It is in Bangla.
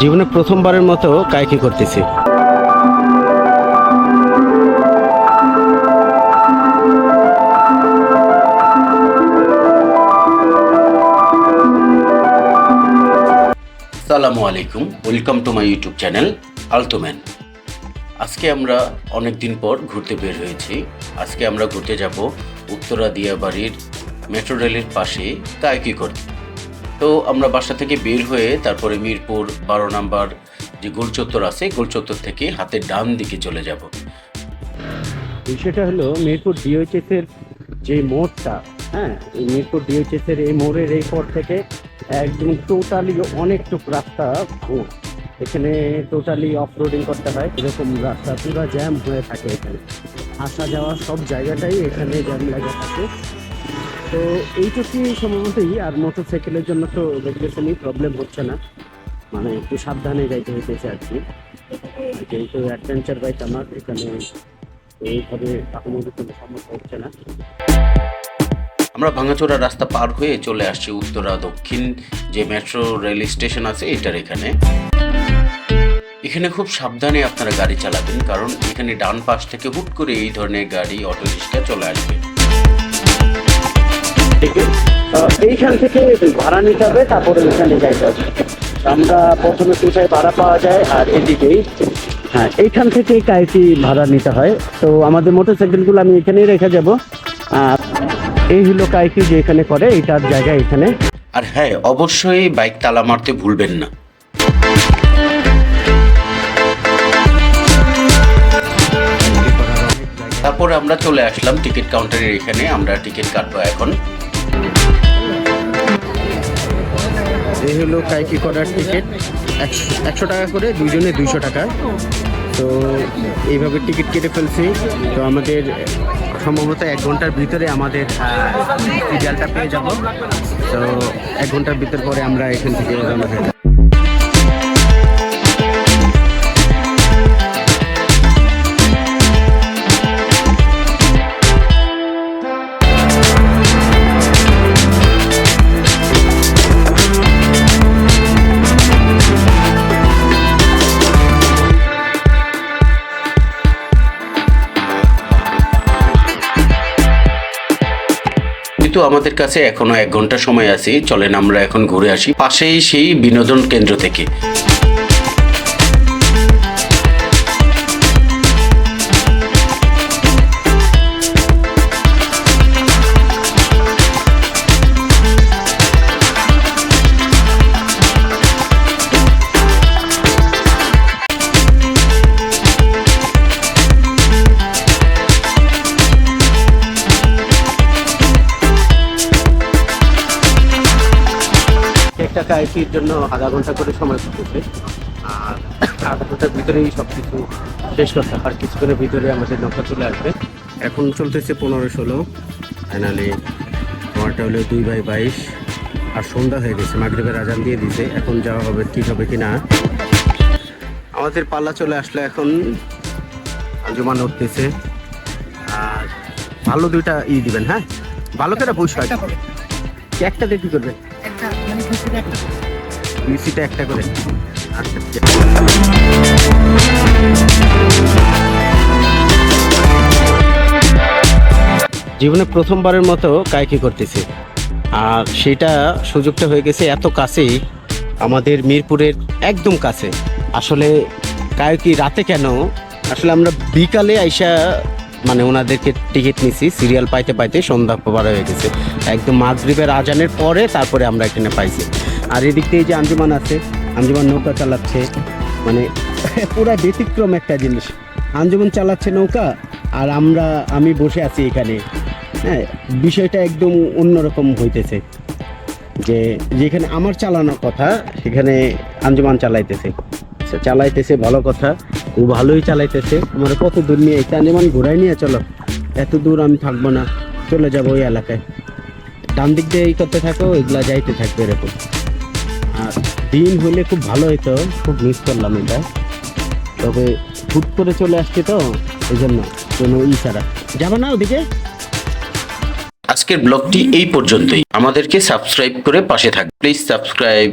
জীবনে প্রথমবারের মতো কায়কি করতেছি। সালামু আলাইকুম। Welcome to my YouTube channel আলটোম্যান আজকে আমরা অনেক দিন পর ঘুরতে বের হয়েছি। আজকে আমরা ঘুরতে যাব উত্তরা দিয়াবাড়ির মেট্রো রেলের পাশে কায়কি করতে। তো আমরা বাসা থেকে বের হয়ে তারপরে মিরপুর বারো নাম্বার যে গোলচত্বর আছে গোলচত্বর থেকে হাতের ডান দিকে চলে যাব। বিষয়টা হলো মিরপুর ডিওএইচএস এর যে মোড়টা হ্যাঁ এই মিরপুর ডিওএইচএস এর এই মোড়ের এই পর থেকে একদম টোটালি অনেকটুক রাস্তা ভাঙা এখানে টোটালি অফ রোডিং করতে হয়, এরকম রাস্তা পুরো জ্যাম হয়ে থাকে এখানে। আসা যাওয়া সব জায়গাটাই এখানে জ্যাম লাগা থাকে। তো এইটুকুই সম্ভবতই? আর মোটর সাইকেলের জন্য তো দেখতেছেনই প্রবলেম হচ্ছে না। মানে একটু সাবধানে যাইতে হইতেছে আর কি। যেহেতু অ্যাডভেঞ্চার বাইক আমার এখানে এইভাবে আহমদের কোনো সমস্যা হচ্ছে না। আমরা ভাঙাচোরা রাস্তা পার হয়ে চলে আসছি উত্তরা দক্ষিণ যে মেট্রো রেল স্টেশন আছে এটার এখানে। এখানে খুব সাবধানে আপনারা গাড়ি চালাবেন, কারণ এখানে ডান পাশ থেকে হুট করে এই ধরনের গাড়ি অটো রিক্সা চলে আসবে। এইখান থেকে ভাড়া নিতে হবে, তারপরে এখানে যাইতে হবে। আমরা প্রথমে কোথায় ভাড়া পাওয়া যায় আর এদিকেই। হ্যাঁ এইখান থেকে কাইটি ভাড়া নিতে হয়। তো আমাদের মোটর সাইকেলগুলো আমি এখানেই রেখে যাব। আর এই হলো কাইকি যে এখানে করে, এইটার জায়গা এখানে। আর হ্যাঁ অবশ্যই বাইক তালা মারতে ভুলবেন না। তারপরে আমরা চলে আসলাম টিকিট কাউন্টারের এখানে, আমরা টিকিট কাটবো এখন। এই হলো কাইকি করার টিকিট। একশো টাকা করে, দুইজনে দুইশো টাকা। তো এইভাবে টিকিট কেটে ফেলছি। তো আমাদের সম্ভবত এক ঘণ্টার ভিতরে আমাদের রেজাল্টটা পেয়ে যাব। তো এক ঘণ্টার ভিতর পরে আমরা এখান থেকে রওনা কিন্তু আমাদের কাছে এখনও এক ঘণ্টা সময় আছে, চলেন আমরা এখন ঘুরে আসি পাশেই সেই বিনোদন কেন্দ্র থেকে। একটা কাইকির জন্য আধা ঘণ্টা করে সময় করতেছে আর আধা ঘণ্টার ভিতরেই সব কিছু শেষ করতে আর কিছুক্ষণের ভিতরে আমাদের নৌকা চলে আসবে। এখন চলতেছে পনেরো ষোলো। ফাইনালি আমারটা হলো দুই বাই বাইশ। আর সন্ধ্যা হয়ে গেছে, মাগরীবের আজান দিয়ে দিছে। এখন যাওয়া হবে কি হবে কি না আমাদের পাল্লা চলে আসলে এখন। আঞ্জুমান উঠতেছে। আর ভালো দুইটা ই দিবেন হ্যাঁ? ভালো করে পয়সা একটা দেখি করবেন? একটা করে। জীবনে প্রথমবারের মতো কায়কি করতেছি। আর সেটা সুযোগটা হয়ে গেছে এত কাছেই আমাদের মিরপুরের একদম কাছে। আসলে কায়কি রাতে কেন? আসলে আমরা বিকালে আইসা মানে ওনাদেরকে টিকিট নিছি সিরিয়াল পাইতে পাইতে সন্ধ্যা পার হয়ে গেছে। একদম মাগরিবের আজানের পরে তারপরে আমরা এখানে পাইছি। আর এদিক দিয়ে যে আঞ্জুমান আছে, আঞ্জুমান নৌকা চালাচ্ছে মানে পুরা ব্যতিক্রম একটা জিনিস। আঞ্জুমান চালাচ্ছে নৌকা, আর আমরা, আমি বসে আছি এখানে। হ্যাঁ বিষয়টা একদম অন্যরকম হইতেছে। যে যেখানে আমার চালানোর কথা, সেখানে আঞ্জুমান চালাইতেছে। চালাইতেছে, ভালো কথা। ও ভালোই চালাইতেছে। আমার কত দূর নিয়ে এই আঞ্জুমান ঘোরাই নিয়ে চলো। এত দূর আমি থাকব না, চলে যাব ওই এলাকায়। ডান দিক দিয়ে এই করতে থাকো এগুলা যাইতে থাকবে এরকম। আর দিন হলে খুব ভালো হতো খুব মিস করলাম এটা। তবে হুট করে চলে আসছে তো এই জন্য কোনো ই ছাড়া। যাব না ওদিকে? আজকের ব্লগটি এই পর্যন্তই। আমাদেরকে সাবস্ক্রাইব করে পাশে থাক। Please subscribe